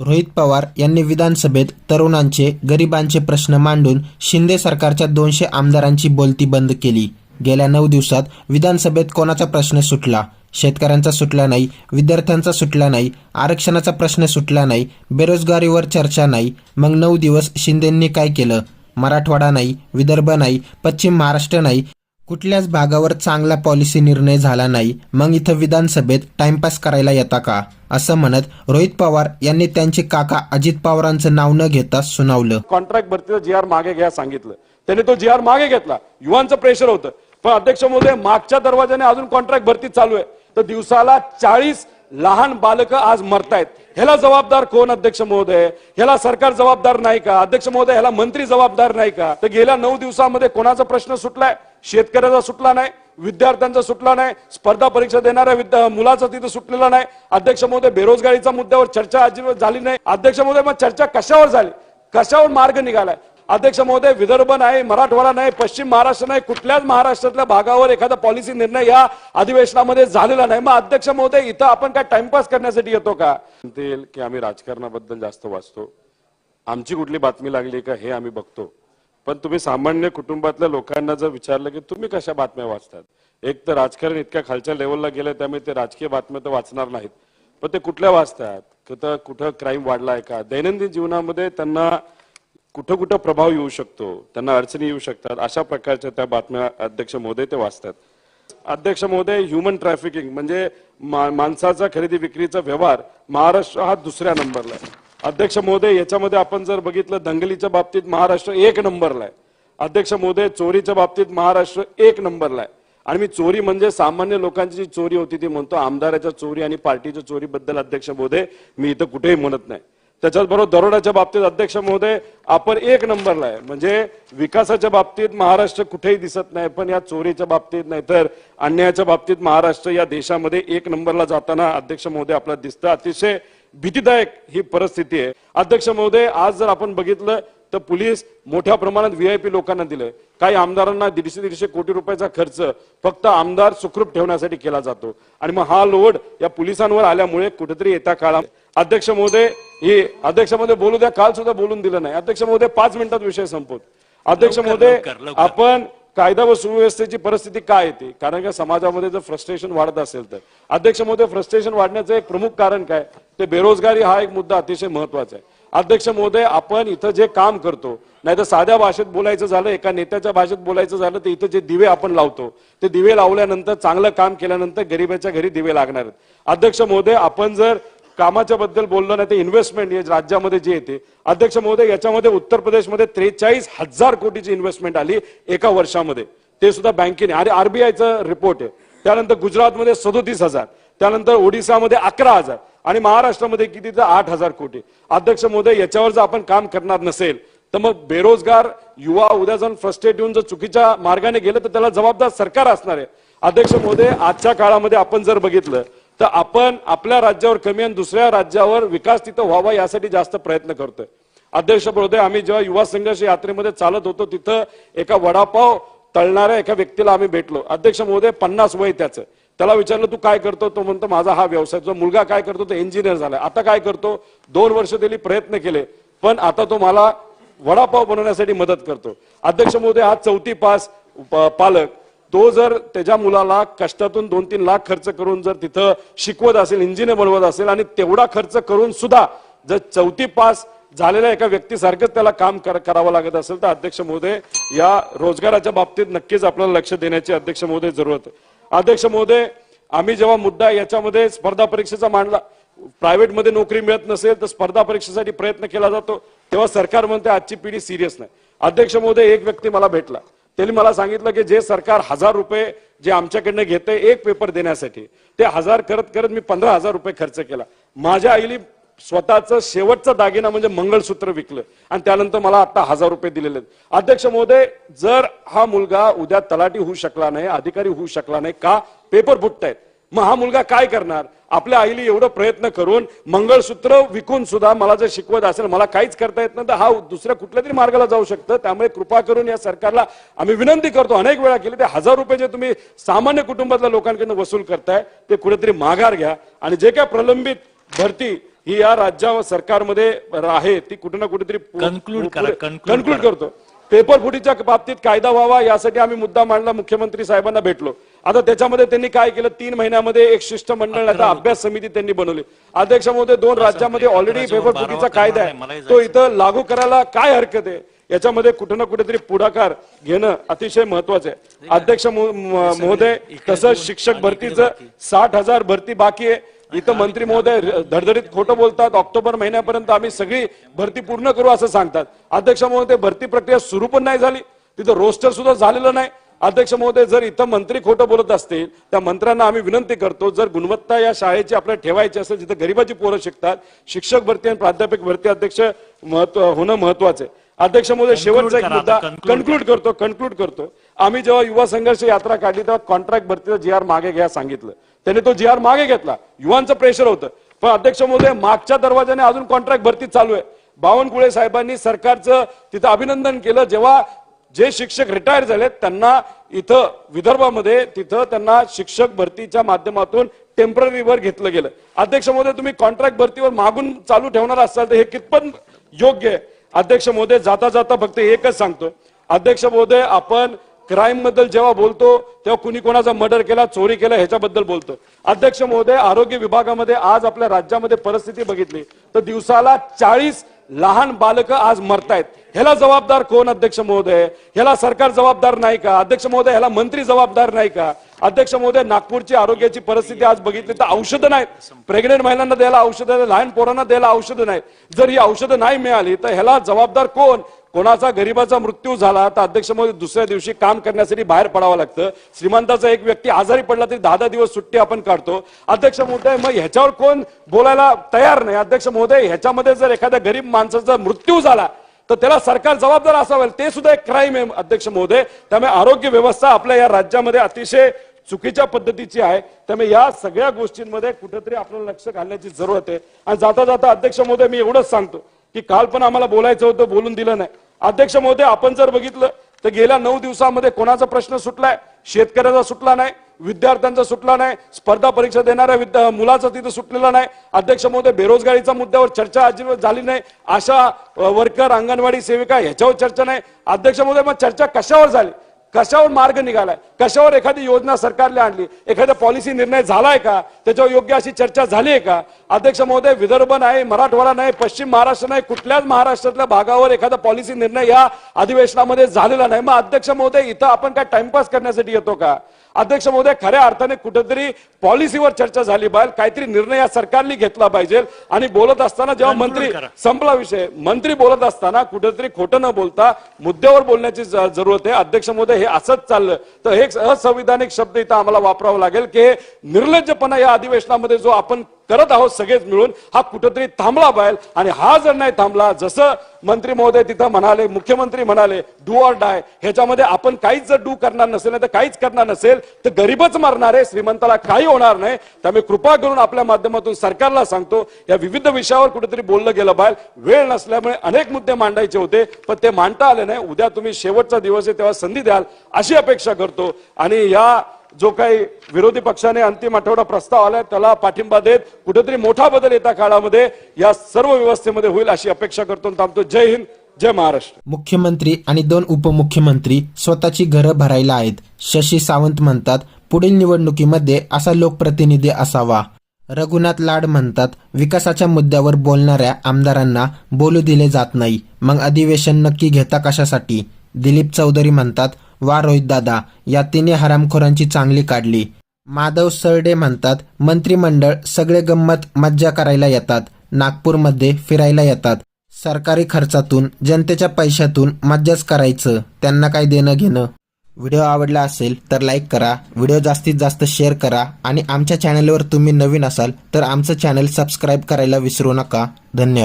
रोहित पवार यांनी विधानसभेत तरुणांचे गरिबांचे प्रश्न मांडून शिंदे सरकारच्या दोनशे आमदारांची बोलती बंद केली. गेल्या नऊ दिवसात विधानसभेत कोणाचा प्रश्न सुटला? शेतकऱ्यांचा सुटला नाही विद्यार्थ्यांचा सुटला नाही आरक्षणाचा प्रश्न सुटला नाही बेरोजगारीवर चर्चा नाही. मग नऊ दिवस शिंदेंनी काय केलं? मराठवाडा नाही विदर्भ नाही पश्चिम महाराष्ट्र नाही. कुठल्याच भागावर चांगला पॉलिसी निर्णय झाला नाही. मग इथं विधानसभेत टाइमपास करायला येता का? असं म्हणत रोहित पवार यांनी त्यांचे काका अजित पवारांचं नाव न घेता सुनावलं. कॉन्ट्रॅक्ट भरतीचं जी आर मागे घ्या सांगितलं. त्यांनी तो जी आर मागे घेतला. युवांचं प्रेशर होतं. पण अध्यक्ष महोदय मागच्या दरवाजाने अजून कॉन्ट्रॅक्ट भरती चालू आहे. तर दिवसाला चाळीस लहान बालकं आज मरतायत. ह्याला जबाबदार कोण अध्यक्ष महोदय? ह्याला सरकार जबाबदार नाही का? अध्यक्ष महोदय ह्याला मंत्री जबाबदार नाही का? तर गेल्या नऊ दिवसामध्ये कोणाचा प्रश्न सुटलाय? शेतकऱ्याचा सुटला नाही. विद्यार्थ्यांचा सुटला नाही स्पर्धा परीक्षा देणाऱ्या विद्या मुलाचा तिथं सुटलेला नाही. अध्यक्ष महोदय बेरोजगारीच्या मुद्द्यावर चर्चा अजिबात झाली नाही. अध्यक्ष महोदय मग चर्चा कशावर झाली? कशावर मार्ग निघालाय? अध्यक्ष महोदय विदर्भ नाही मराठवाडा नाही पश्चिम महाराष्ट्र नाही कुठल्याच महाराष्ट्रातल्या भागावर एखादा पॉलिसी निर्णय या अधिवेशनामध्ये झालेला नाही. मग अध्यक्ष महोदय इथं आपण काय टाइमपास करण्यासाठी येतो का? म्हणतील की आम्ही राजकारणाबद्दल जास्त वाचतो. आमची कुठली बातमी लागली का हे आम्ही बघतो. पण तुम्ही सामान्य कुटुंबातल्या लोकांना जर विचारलं की तुम्ही कशा बातम्या वाचतात? एक तर राजकारण इतक्या खालच्या लेवलला गेलं त्यामुळे ते राजकीय बातम्या तर वाचणार नाहीत. पण ते कुठल्या वाचतात? कुठं कुठं क्राईम वाढलाय का? दैनंदिन जीवनामध्ये त्यांना कुठं कुठं प्रभाव येऊ शकतो? त्यांना अडचणी येऊ शकतात. अशा प्रकारच्या त्या बातम्या अध्यक्ष महोदय ते वाचतात. अध्यक्ष महोदय ह्युमन ट्रॅफिकिंग म्हणजे माणसाचा खरेदी विक्रीचा व्यवहार महाराष्ट्र हा दुसऱ्या नंबरला आहे. अध्यक्ष महोदय याच्यामध्ये आपण जर बघितलं दंगलीच्या बाबतीत महाराष्ट्र एक नंबरला आहे. अध्यक्ष महोदय चोरीच्या बाबतीत महाराष्ट्र एक नंबरला आहे. आणि मी चोरी म्हणजे सामान्य लोकांची जी चोरी होती ती म्हणतो आमदाराच्या चोरी आणि पार्टीच्या चोरीबद्दल अध्यक्ष महोदय मी इथं कुठेही म्हणत नाही. त्याच्याच बरोबर दरोड्याच्या बाबतीत अध्यक्ष महोदय आपण एक नंबरला आहे. म्हणजे विकासाच्या बाबतीत महाराष्ट्र कुठेही दिसत नाही पण या चोरीच्या बाबतीत नाहीतर अन्यायाच्या बाबतीत महाराष्ट्र या देशामध्ये एक नंबरला जाताना अध्यक्ष महोदय आपल्याला दिसतं अतिशय भीतीदायक ही परिस्थिती आहे. अध्यक्ष महोदय आज जर आपण बघितलं तर पोलीस मोठ्या प्रमाणात व्हीआयपी लोकांना दिलंय काही आमदारांना दीडशे दीडशे कोटी रुपयाचा खर्च फक्त आमदार सुखरूप ठेवण्यासाठी केला जातो. आणि मग हा लोड या पोलिसांवर आल्यामुळे कुठेतरी येत्या काळात अध्यक्ष महोदय ही अध्यक्ष महोदय बोलू द्या काल सुद्धा बोलून दिलं नाही. अध्यक्ष महोदय पाच मिनिटात विषय संपवत. अध्यक्ष महोदय आपण कायदा व सुव्यवस्थेची परिस्थिती काय येते कारण का समाजामध्ये जर फ्रस्ट्रेशन वाढत असेल तर. अध्यक्ष महोदय फ्रस्ट्रेशन वाढण्याचं एक प्रमुख कारण काय? ते बेरोजगारी हा एक मुद्दा अतिशय महत्त्वाचा आहे. अध्यक्ष महोदय आपण इथं जे काम करतो नाही तर साध्या भाषेत बोलायचं झालं एका नेत्याच्या भाषेत बोलायचं झालं तर इथं जे दिवे आपण लावतो ते दिवे लावल्यानंतर चांगलं काम केल्यानंतर गरिबाच्या घरी दिवे लागणार आहेत. अध्यक्ष महोदय आपण जर कामाच्या बद्दल बोललो नाही तर इन्व्हेस्टमेंट राज्यामध्ये जे येते. अध्यक्ष महोदय याच्यामध्ये उत्तर प्रदेशमध्ये त्रेचाळीस हजार कोटीची इन्व्हेस्टमेंट आली एका वर्षामध्ये. ते सुद्धा बँकेने. आणि आरबीआयचं रिपोर्ट आहे. त्यानंतर गुजरातमध्ये सदोतीस हजार. त्यानंतर ओडिसामध्ये अकरा हजार. आणि महाराष्ट्रामध्ये किती तर आठ हजार कोटी. अध्यक्ष महोदय याच्यावर जर आपण काम करणार नसेल तर मग बेरोजगार युवा उद्या जाऊन फ्रस्ट्रेट येऊन जर चुकीच्या मार्गाने गेलं तर त्याला जबाबदार सरकार असणार आहे. अध्यक्ष महोदय आजच्या काळामध्ये आपण जर बघितलं तर आपण आपल्या राज्यावर कमी आणि दुसऱ्या राज्यावर विकास तिथं व्हावा यासाठी जास्त प्रयत्न करतोय. अध्यक्ष महोदय आम्ही जेव्हा युवा संघर्ष यात्रेमध्ये चालत होतो तिथं एका वडापाव तळणाऱ्या एका व्यक्तीला आम्ही भेटलो. अध्यक्ष महोदय पन्नास वय त्याचं. त्याला विचारलं तू काय करतो? तो म्हणतो माझा हा व्यवसाय. तुझा मुलगा काय करतो? तो इंजिनियर झाला. आता काय करतो? दोन वर्ष त्यांनी प्रयत्न केले पण आता तो मला वडापाव बनवण्यासाठी मदत करतो. अध्यक्ष महोदय हा चौथी पास प- पालक. तो जर त्याच्या मुलाला कष्टातून दोन तीन लाख खर्च करून जर तिथं शिकवत असेल इंजिनियर बनवत असेल आणि तेवढा खर्च करून सुद्धा जर चौथी पास झालेल्या एका व्यक्तीसारखंच त्याला काम कर- करावं लागत असेल तर अध्यक्ष महोदय या रोजगाराच्या बाबतीत नक्कीच आपल्याला लक्ष देण्याची अध्यक्ष महोदय जरूरत आहे. अध्यक्ष महोदय आम्ही जेव्हा मुद्दा याच्यामध्ये स्पर्धा परीक्षेचा मांडला प्रायव्हेटमध्ये नोकरी मिळत नसेल तर स्पर्धा परीक्षेसाठी प्रयत्न केला जातो तेव्हा सरकार म्हणते आजची पिढी सिरियस नाही. अध्यक्ष महोदय एक व्यक्ती मला भेटला. त्यांनी मला सांगितलं की जे सरकार हजार रुपये जे आमच्याकडनं घेते एक पेपर देण्यासाठी ते हजार करत करत मी पंधरा हजार रुपये खर्च केला. माझ्या आईली स्वतःचं शेवटचा दागिना म्हणजे मंगळसूत्र विकलं आणि त्यानंतर मला आता हजार रुपये दिलेले आहेत. अध्यक्ष महोदय जर हा मुलगा उद्या तलाठी होऊ शकला नाही अधिकारी होऊ शकला नाही का पेपर फुटतायत मग हा मुलगा काय करणार? आपल्या आईली एवढं प्रयत्न करून मंगळसूत्र विकून सुद्धा मला जर शिकवत असेल मला काहीच करता येत नाही तर हा दुसऱ्या कुठल्या तरी मार्गाला जाऊ शकतं. त्यामुळे कृपा करून या सरकारला आम्ही विनंती करतो. अनेक वेळा केली ते हजार रुपये जे तुम्ही सामान्य कुटुंबातल्या लोकांकडून वसूल करताय ते कुठेतरी माघार घ्या. आणि जे काय प्रलंबित भरती ही या राज्या सरकारमध्ये आहे ती कुठे ना कुठेतरी कन्क्लूड करा. करतो. पेपर फुटीच्या बाबतीत कायदा व्हावा यासाठी आम्ही मुद्दा मांडला. मुख्यमंत्री साहेबांना भेटलो. आता त्याच्यामध्ये त्यांनी काय केलं? तीन महिन्यामध्ये एक शिष्टमंडळ आता अभ्यास समिती त्यांनी बनवली. अध्यक्ष महोदय दोन राज्यामध्ये ऑलरेडी पेपर फुटीचा कायदा आहे. तो इथं लागू करायला काय हरकत आहे? याच्यामध्ये कुठं ना कुठेतरी पुढाकार घेणं अतिशय महत्वाचं आहे. अध्यक्ष महोदय तसं शिक्षक भरतीचं साठ हजार भरती बाकी आहे. इथं मंत्री महोदय धडधडीत खोटं बोलतात. ऑक्टोबर महिन्यापर्यंत आम्ही सगळी भरती पूर्ण करू असं सांगतात. अध्यक्ष महोदय भरती प्रक्रिया सुरू पण नाही झाली. तिथं रोस्टर सुद्धा झालेलं नाही. अध्यक्ष महोदय जर इथं मंत्री खोटं बोलत असतील त्या मंत्र्यांना आम्ही विनंती करतो जर गुणवत्ता या शाळेची आपल्याला ठेवायची असेल जिथं गरीबाची पोरं शिकतात शिक्षक भरती आणि प्राध्यापक भरती अध्यक्ष महत्त्व होणं महत्वाचं आहे. अध्यक्ष महोदय शेवटचा एक मुद्दा कन्क्लूड करतो कन्क्लूड करतो. आम्ही जेव्हा युवा संघर्ष यात्रा काढली तेव्हा कॉन्ट्रॅक्ट भरतीचा जी आर मागे घ्या सांगितलं. त्याने तो जी आर मागे घेतला. युवांचं प्रेशर होतं. पण अध्यक्ष महोदय मागच्या दरवाजाने अजून कॉन्ट्रॅक्ट भरती चालू आहे. बावनकुळे साहेबांनी सरकारचं तिथं अभिनंदन केलं. जेव्हा जे शिक्षक रिटायर झालेत त्यांना इथं विदर्भामध्ये तिथं त्यांना शिक्षक भरतीच्या माध्यमातून टेम्पररीवर घेतलं गेलं. अध्यक्ष महोदय तुम्ही कॉन्ट्रॅक्ट भरतीवर मागून चालू ठेवणार असाल तर हे कितपत योग्य आहे? अध्यक्ष महोदय जाता जाता फक्त एकच सांगतो. अध्यक्ष महोदय आपण क्राईमबद्दल जेव्हा बोलतो तेव्हा कुणी कोणाचा मर्डर केला चोरी केला ह्याच्याबद्दल बोलतो. अध्यक्ष महोदय आरोग्य विभागामध्ये आज आपल्या राज्यामध्ये परिस्थिती बघितली. तर दिवसाला चाळीस लहान बालकं आज मरतायत. ह्याला जबाबदार कोण अध्यक्ष महोदय? ह्याला सरकार जबाबदार नाही का? अध्यक्ष महोदय ह्याला मंत्री जबाबदार नाही का? अध्यक्ष महोदय नागपूरची आरोग्याची परिस्थिती आज बघितली तर औषधं नाहीत. प्रेग्नेंट महिलांना द्यायला औषधं लहान पोरांना द्यायला औषधं नाहीत. जर ही औषधं नाही मिळाली तर ह्याला जबाबदार कोण? कोणाचा गरीबाचा मृत्यू झाला तर अध्यक्ष महोदय दुसऱ्या दिवशी काम करण्यासाठी बाहेर पडावं लागतं. श्रीमंताचा एक व्यक्ती आजारी पडला तरी दहा दहा दिवस सुट्टी आपण काढतो. अध्यक्ष महोदय मग ह्याच्यावर कोण बोलायला तयार नाही? अध्यक्ष महोदय ह्याच्यामध्ये जर एखाद्या गरीब माणसाचा मृत्यू झाला तर त्याला सरकार जबाबदार असावं. ते सुद्धा एक क्राईम आहे अध्यक्ष महोदय. त्यामुळे आरोग्य व्यवस्था आपल्या या राज्यामध्ये अतिशय चुकीच्या पद्धतीची आहे. त्यामुळे या सगळ्या गोष्टींमध्ये कुठेतरी आपल्याला लक्ष घालण्याची जरूरत आहे. आणि जाता जाता अध्यक्ष महोदय मी एवढंच सांगतो. की काल पण आम्हाला बोलायचं होतं बोलून दिलं नाही. अध्यक्ष महोदय आपण जर बघितलं तर गेल्या नऊ दिवसामध्ये कोणाचा प्रश्न सुटलाय? शेतकऱ्याचा सुटला नाही विद्यार्थ्यांचा सुटला नाही स्पर्धा परीक्षा देणाऱ्या विद्या मुलाचा तिथं सुटलेला नाही. अध्यक्ष महोदय बेरोजगारीच्या मुद्द्यावर चर्चा अजिबात झाली नाही. आशा वर्कर अंगणवाडी सेविका ह्याच्यावर चर्चा नाही. अध्यक्ष महोदय मग चर्चा कशावर झाली? कशावर मार्ग निघालाय? कशावर एखादी योजना सरकारने आणली? एखादा पॉलिसी निर्णय झालाय का? त्याच्यावर योग्य अशी चर्चा झाली आहे का? अध्यक्ष महोदय विदर्भ नाही मराठवाडा नाही पश्चिम महाराष्ट्र नाही कुठल्याच महाराष्ट्रातल्या भागावर एखादा पॉलिसी निर्णय या अधिवेशनामध्ये झालेला नाही. मग अध्यक्ष महोदय इथं आपण काय टाइमपास करण्यासाठी येतो का? अध्यक्ष महोदय खऱ्या अर्थाने कुठेतरी पॉलिसीवर चर्चा झाली पाहिजे काहीतरी निर्णय या सरकारने घेतला पाहिजे. आणि बोलत असताना जेव्हा मंत्री. संपला विषय मंत्री बोलत असताना कुठेतरी खोटं न बोलता मुद्द्यावर बोलण्याची जरूरत आहे. अध्यक्ष महोदय हे असंच चाललं. तर हे एक असंविधानिक शब्द इथं आम्हाला वापरावा लागेल की हे निर्लज्जपणा या अधिवेशनामध्ये जो आपण करत आहोत सगळेच मिळून. हा कुठंतरी थांबला पाहिजे आणि हा जर नाही थांबला जसं मंत्री महोदय तिथं म्हणाले मुख्यमंत्री म्हणाले डू ऑर डाय ह्याच्यामध्ये आपण काहीच जर डू करणार नसेल तर काहीच करणार नसेल तर गरीबच मरणार आहे श्रीमंताला काही होणार नाही. त्यामुळे कृपा करून आपल्या माध्यमातून सरकारला सांगतो या विविध विषयावर कुठेतरी बोललं गेलं पाहिजे वेळ नसल्यामुळे अनेक मुद्दे मांडायचे होते पण ते मांडता आले नाही. उद्या तुम्ही शेवटचा दिवस आहे तेव्हा संधी द्याल अशी अपेक्षा करतो. आणि या जो काही विरोधी पक्षाने अंतिम आठवडा प्रस्ताव आलाय त्याला पाठिंबा देत कुठेतरी मोठा बदल येत्या काळामध्ये या सर्व व्यवस्थेमध्ये होईल अशी अपेक्षा करतो थांबतो. जय हिंद जय महाराष्ट्र. मुख्यमंत्री आणि दोन उपमुख्यमंत्री स्वतःची घरं भरायला आहेत. शशी सावंत म्हणतात पुढील निवडणुकीमध्ये असा लोकप्रतिनिधी असावा. रघुनाथ लाड म्हणतात विकासाच्या मुद्द्यावर बोलणाऱ्या आमदारांना बोलू दिले जात नाही. मग अधिवेशन नक्की घेता कशासाठी? दिलीप चौधरी म्हणतात वा रोहित दादा या तिन्ही हरामखोरांची चांगली काढली. माधव सरडे म्हणतात मंत्रिमंडळ सगळे गंमत मज्जा करायला येतात नागपूरमध्ये फिरायला येतात. सरकारी खर्चातून जनतेच्या पैशातून मज्जाच करायचं त्यांना काय देणं घेणं. व्हिडिओ आवडला असेल तर लाईक करा व्हिडिओ जास्तीत जास्त शेअर करा आणि आमच्या चॅनलवर तुम्ही नवीन असाल तर आमचं चॅनल सबस्क्राईब करायला विसरू नका. धन्यवाद.